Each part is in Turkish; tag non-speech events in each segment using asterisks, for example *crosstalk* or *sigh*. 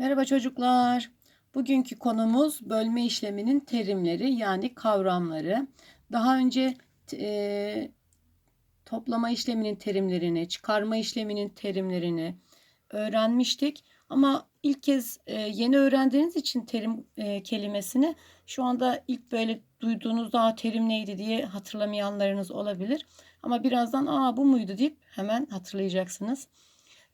Merhaba çocuklar. Bugünkü konumuz bölme işleminin terimleri yani kavramları. Daha önce e, toplama işleminin terimlerini, çıkarma işleminin terimlerini öğrenmiştik. Ama ilk kez e, yeni öğrendiğiniz için terim e, kelimesini şu anda ilk böyle duyduğunuzda "Aa, terim neydi diye hatırlamayanlarınız olabilir. Ama birazdan aa bu muydu deyip hemen hatırlayacaksınız.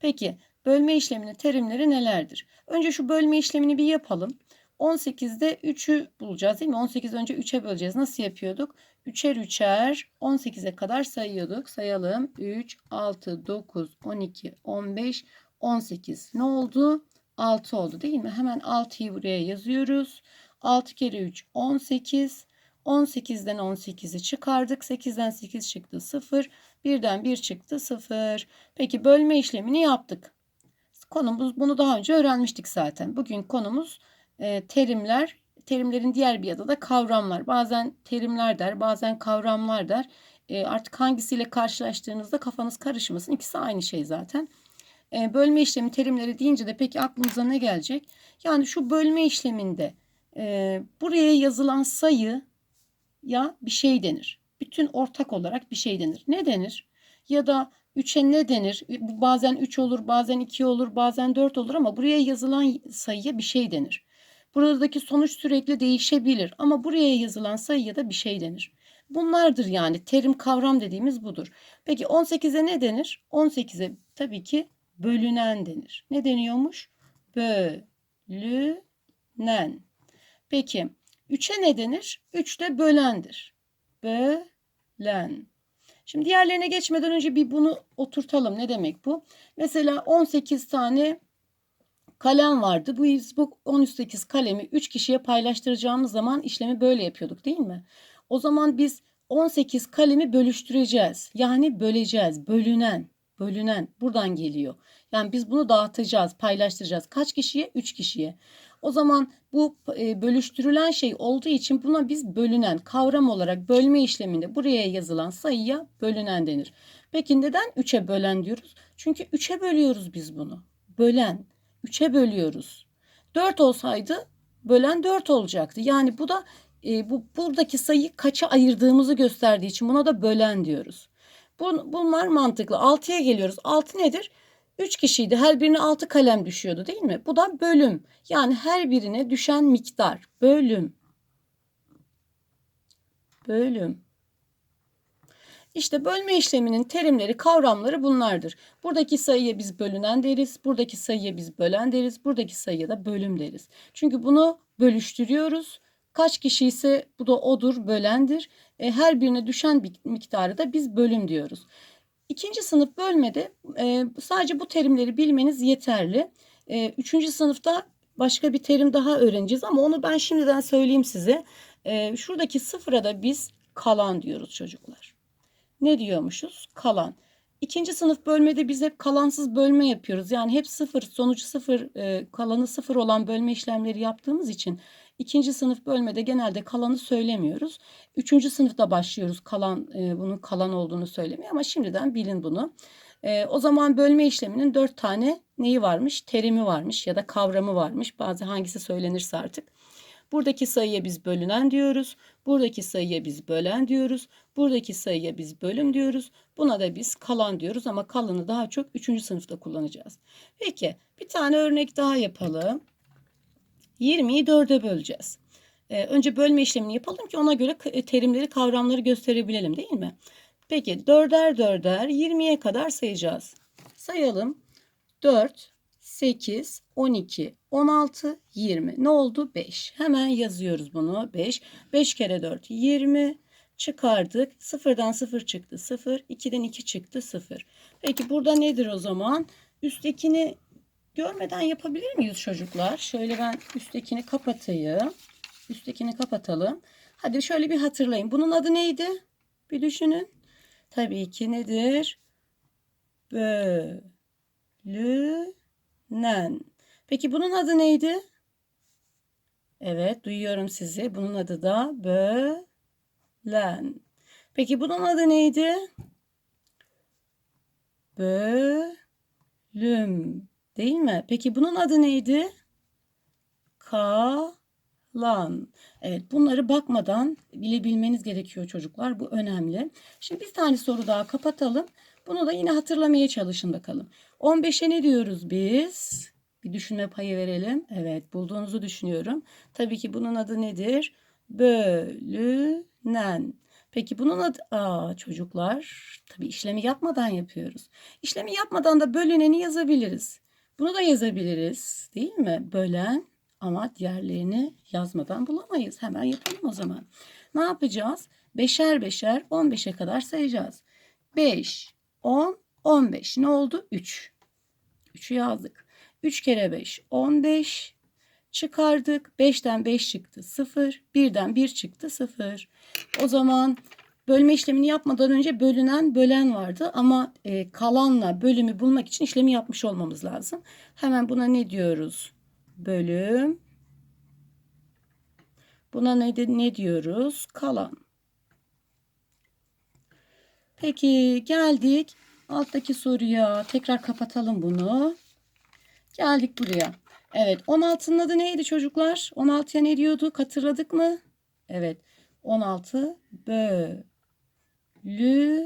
Peki bölme işleminin terimleri nelerdir? Önce şu bölme işlemini bir yapalım. 18'de 3'ü bulacağız değil mi? 18 önce 3'e böleceğiz. Nasıl yapıyorduk? 3'er 3'er 18'e kadar sayıyorduk. Sayalım. 3, 6, 9, 12, 15, 18. Ne oldu? 6 oldu değil mi? Hemen 6'yı buraya yazıyoruz. 6 kere 3 18. 18'den 18'i çıkardık. 8'den 8 çıktı 0. 1'den 1 çıktı 0. Peki bölme işlemini yaptık. Konumuz bunu daha önce öğrenmiştik zaten. Bugün konumuz e, terimler. Terimlerin diğer bir adı da kavramlar. Bazen terimler der, bazen kavramlar der. E, artık hangisiyle karşılaştığınızda kafanız karışmasın. İkisi aynı şey zaten. E, bölme işlemi terimleri deyince de peki aklınıza ne gelecek? Yani şu bölme işleminde e, buraya yazılan sayı ya bir şey denir. Bütün ortak olarak bir şey denir. Ne denir? Ya da 3'e ne denir? Bu Bazen 3 olur, bazen 2 olur, bazen 4 olur ama buraya yazılan sayıya bir şey denir. Buradaki sonuç sürekli değişebilir ama buraya yazılan sayıya da bir şey denir. Bunlardır yani terim kavram dediğimiz budur. Peki 18'e ne denir? 18'e tabii ki bölünen denir. Ne deniyormuş? Bölünen. Peki 3'e ne denir? 3 de bölendir. Bölen. Şimdi diğerlerine geçmeden önce bir bunu oturtalım. Ne demek bu? Mesela 18 tane kalem vardı. Bu bu 18 kalemi 3 kişiye paylaştıracağımız zaman işlemi böyle yapıyorduk değil mi? O zaman biz 18 kalemi bölüştüreceğiz. Yani böleceğiz. Bölünen. Bölünen. Buradan geliyor. Yani biz bunu dağıtacağız, paylaştıracağız. Kaç kişiye? 3 kişiye. O zaman bu e, bölüştürülen şey olduğu için buna biz bölünen kavram olarak bölme işleminde buraya yazılan sayıya bölünen denir. Peki neden 3'e bölen diyoruz? Çünkü 3'e bölüyoruz biz bunu. Bölen. 3'e bölüyoruz. 4 olsaydı bölen 4 olacaktı. Yani bu da e, bu buradaki sayıyı kaça ayırdığımızı gösterdiği için buna da bölen diyoruz. Bun, bunlar mantıklı. 6'ya geliyoruz. 6 nedir? 3 kişiydi. Her birine 6 kalem düşüyordu değil mi? Bu da bölüm. Yani her birine düşen miktar. Bölüm. Bölüm. İşte bölme işleminin terimleri, kavramları bunlardır. Buradaki sayıya biz bölünen deriz. Buradaki sayıya biz bölen deriz. Buradaki sayıya da bölüm deriz. Çünkü bunu bölüştürüyoruz. Kaç kişi ise bu da odur, bölendir. E, her birine düşen bir miktarı da biz bölüm diyoruz. İkinci sınıf bölmede e, sadece bu terimleri bilmeniz yeterli. E, üçüncü sınıfta başka bir terim daha öğreneceğiz ama onu ben şimdiden söyleyeyim size. E, şuradaki sıfıra da biz kalan diyoruz çocuklar. Ne diyormuşuz? Kalan. İkinci sınıf bölmede biz hep kalansız bölme yapıyoruz. Yani hep sıfır, sonucu sıfır, e, kalanı sıfır olan bölme işlemleri yaptığımız için ikinci sınıf bölmede genelde kalanı söylemiyoruz. Üçüncü sınıfta başlıyoruz kalan, e, bunun kalan olduğunu söylemeye ama şimdiden bilin bunu. E, o zaman bölme işleminin dört tane neyi varmış? Terimi varmış ya da kavramı varmış. Bazı hangisi söylenirse artık. Buradaki sayıya biz bölünen diyoruz. Buradaki sayıya biz bölen diyoruz. Buradaki sayıya biz bölüm diyoruz. Buna da biz kalan diyoruz ama kalanı daha çok 3. sınıfta kullanacağız. Peki bir tane örnek daha yapalım. 20'yi 4'e böleceğiz. Ee, önce bölme işlemini yapalım ki ona göre e, terimleri, kavramları gösterebilelim değil mi? Peki dörder dörder 20'ye kadar sayacağız. Sayalım. 4, 8, 12, 16, 20. Ne oldu? 5. Hemen yazıyoruz bunu. 5. 5 kere 4, 20. Çıkardık. Sıfırdan 0 çıktı. 0. 2'den 2 çıktı. 0. Peki burada nedir o zaman? Üsttekini görmeden yapabilir miyiz çocuklar? Şöyle ben üsttekini kapatayım. Üsttekini kapatalım. Hadi şöyle bir hatırlayın. Bunun adı neydi? Bir düşünün. Tabii ki nedir? Bölünen. Peki bunun adı neydi? Evet, duyuyorum sizi. Bunun adı da bölen. Peki bunun adı neydi? Bölüm. Değil mi? Peki bunun adı neydi? kalan. Evet bunları bakmadan bilebilmeniz gerekiyor çocuklar. Bu önemli. Şimdi bir tane soru daha kapatalım. Bunu da yine hatırlamaya çalışın bakalım. 15'e ne diyoruz biz? Bir düşünme payı verelim. Evet bulduğunuzu düşünüyorum. Tabii ki bunun adı nedir? Bölünen. Peki bunun adı... Aa çocuklar tabii işlemi yapmadan yapıyoruz. İşlemi yapmadan da bölüneni yazabiliriz. Bunu da yazabiliriz değil mi? Bölen ama diğerlerini yazmadan bulamayız. Hemen yapalım o zaman. Ne yapacağız? Beşer beşer 15'e kadar sayacağız. 5, 10, 15. Ne oldu? 3. 3'ü yazdık. 3 kere 5, 15. Çıkardık. 5'ten 5 çıktı 0. 1'den 1 çıktı 0. O zaman bölme işlemini yapmadan önce bölünen bölen vardı. Ama e, kalanla bölümü bulmak için işlemi yapmış olmamız lazım. Hemen buna ne diyoruz? Bölüm. Buna ne, ne diyoruz? Kalan. Peki geldik alttaki soruya. Tekrar kapatalım bunu. Geldik buraya. Evet 16'nın adı neydi çocuklar? 16'ya ne diyorduk? Hatırladık mı? Evet 16 bölünen.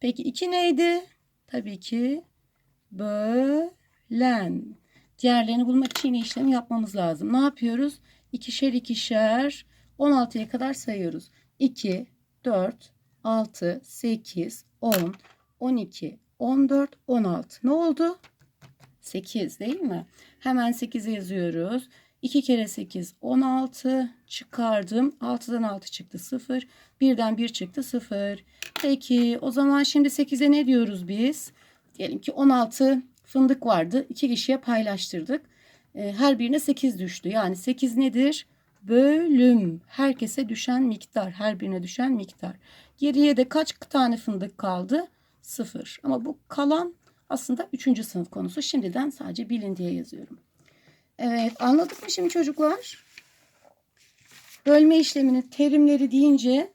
Peki 2 neydi? Tabii ki bölen. Diğerlerini bulmak için yine işlemi yapmamız lazım. Ne yapıyoruz? İkişer ikişer 16'ya kadar sayıyoruz. 2, 4, 6, 8, 10, 12, 14, 16. Ne oldu? 8 değil mi? Hemen 8'i yazıyoruz. 2 kere 8 16 çıkardım. 6'dan 6 çıktı 0. 1'den 1 çıktı 0. Peki o zaman şimdi 8'e ne diyoruz biz? Diyelim ki 16 fındık vardı. 2 kişiye paylaştırdık. Ee, Her birine 8 düştü. Yani 8 nedir? Bölüm. Herkese düşen miktar. Her birine düşen miktar. Geriye de kaç tane fındık kaldı? 0. Ama bu kalan aslında 3. sınıf konusu. Şimdiden sadece bilin diye yazıyorum. Evet anladık mı şimdi çocuklar? Bölme işleminin terimleri deyince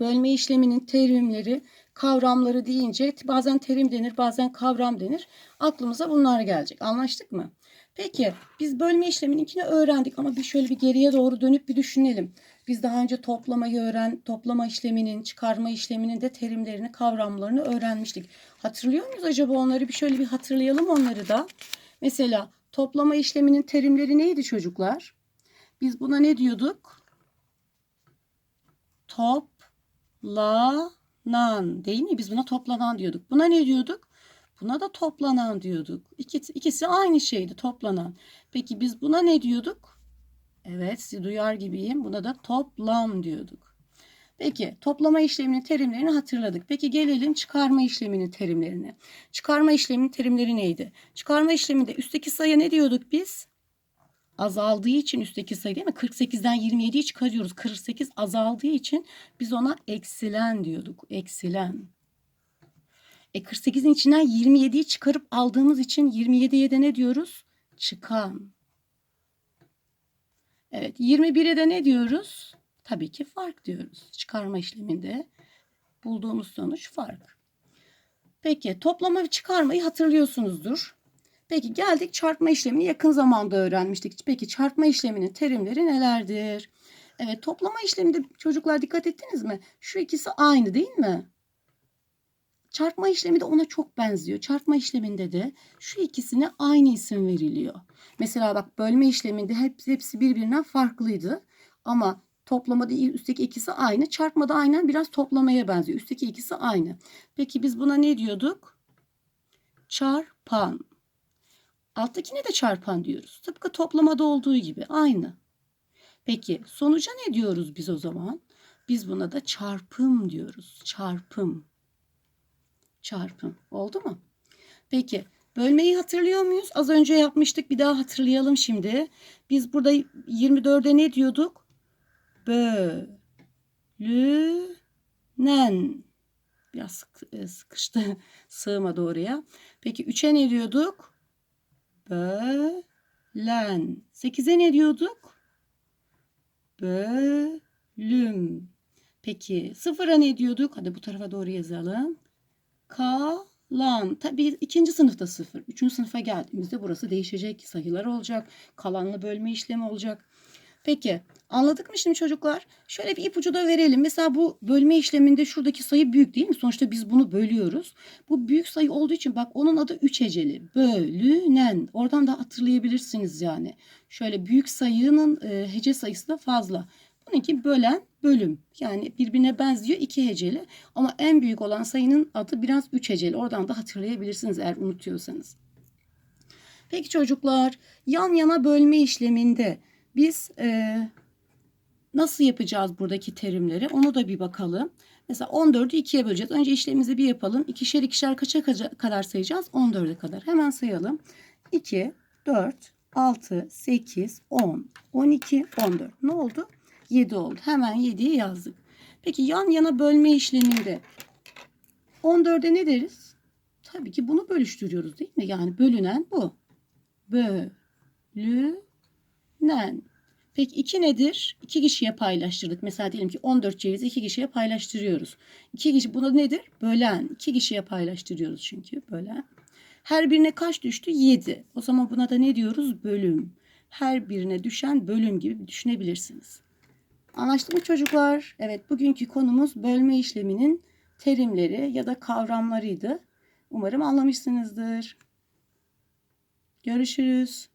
bölme işleminin terimleri, kavramları deyince bazen terim denir, bazen kavram denir. Aklımıza bunlar gelecek. Anlaştık mı? Peki biz bölme işlemininkini öğrendik ama bir şöyle bir geriye doğru dönüp bir düşünelim. Biz daha önce toplamayı öğren, toplama işleminin, çıkarma işleminin de terimlerini, kavramlarını öğrenmiştik. Hatırlıyor muyuz acaba onları? Bir şöyle bir hatırlayalım onları da. Mesela toplama işleminin terimleri neydi çocuklar? Biz buna ne diyorduk? Toplanan değil mi? Biz buna toplanan diyorduk. Buna ne diyorduk? Buna da toplanan diyorduk. İkisi, ikisi aynı şeydi toplanan. Peki biz buna ne diyorduk? Evet sizi duyar gibiyim. Buna da toplam diyorduk. Peki toplama işleminin terimlerini hatırladık. Peki gelelim çıkarma işleminin terimlerine. Çıkarma işleminin terimleri neydi? Çıkarma işleminde üstteki sayı ne diyorduk biz? Azaldığı için üstteki sayı değil mi? 48'den 27'yi çıkarıyoruz. 48 azaldığı için biz ona eksilen diyorduk. Eksilen. E 48'in içinden 27'yi çıkarıp aldığımız için 27'ye de ne diyoruz? Çıkan. Evet 21'e de ne diyoruz? Tabii ki fark diyoruz. Çıkarma işleminde bulduğumuz sonuç fark. Peki toplama ve çıkarmayı hatırlıyorsunuzdur. Peki geldik çarpma işlemini yakın zamanda öğrenmiştik. Peki çarpma işleminin terimleri nelerdir? Evet toplama işleminde çocuklar dikkat ettiniz mi? Şu ikisi aynı değil mi? Çarpma işlemi de ona çok benziyor. Çarpma işleminde de şu ikisine aynı isim veriliyor. Mesela bak bölme işleminde hepsi, hepsi birbirinden farklıydı. Ama toplamada üstteki ikisi aynı. Çarpmada aynen biraz toplamaya benziyor. Üstteki ikisi aynı. Peki biz buna ne diyorduk? Çarpan. Alttakine de çarpan diyoruz. Tıpkı toplamada olduğu gibi aynı. Peki sonuca ne diyoruz biz o zaman? Biz buna da çarpım diyoruz. Çarpım. Çarpım. Oldu mu? Peki bölmeyi hatırlıyor muyuz? Az önce yapmıştık. Bir daha hatırlayalım şimdi. Biz burada 24'e ne diyorduk? Bölünen. Biraz e, sıkıştı. *laughs* Sığmadı oraya. Peki 3'e ne diyorduk? Bölen. 8'e ne diyorduk? Bölüm. Peki sıfıra ne diyorduk? Hadi bu tarafa doğru yazalım. Kalan. Lan. Tabii ikinci sınıfta sıfır. Üçüncü sınıfa geldiğimizde burası değişecek. Sayılar olacak. Kalanlı bölme işlemi olacak. Peki anladık mı şimdi çocuklar? Şöyle bir ipucu da verelim. Mesela bu bölme işleminde şuradaki sayı büyük değil mi? Sonuçta biz bunu bölüyoruz. Bu büyük sayı olduğu için bak onun adı 3 heceli. Bölünen. Oradan da hatırlayabilirsiniz yani. Şöyle büyük sayının e, hece sayısı da fazla. Bununki bölen bölüm. Yani birbirine benziyor iki heceli. Ama en büyük olan sayının adı biraz üç heceli. Oradan da hatırlayabilirsiniz eğer unutuyorsanız. Peki çocuklar yan yana bölme işleminde biz e, nasıl yapacağız buradaki terimleri onu da bir bakalım. Mesela 14'ü 2'ye böleceğiz. Önce işlemimizi bir yapalım. İkişer ikişer kaça kadar sayacağız? 14'e kadar. Hemen sayalım. 2, 4, 6, 8, 10, 12, 14. Ne oldu? 7 oldu. Hemen 7'yi yazdık. Peki yan yana bölme işleminde 14'e ne deriz? Tabii ki bunu bölüştürüyoruz değil mi? Yani bölünen bu. Bölünen. Peki 2 nedir? 2 kişiye paylaştırdık. Mesela diyelim ki 14 cevizi 2 kişiye paylaştırıyoruz. 2 kişi buna nedir? Bölen. 2 kişiye paylaştırıyoruz çünkü bölen. Her birine kaç düştü? 7. O zaman buna da ne diyoruz? Bölüm. Her birine düşen bölüm gibi düşünebilirsiniz. Anlaştık mı çocuklar? Evet bugünkü konumuz bölme işleminin terimleri ya da kavramlarıydı. Umarım anlamışsınızdır. Görüşürüz.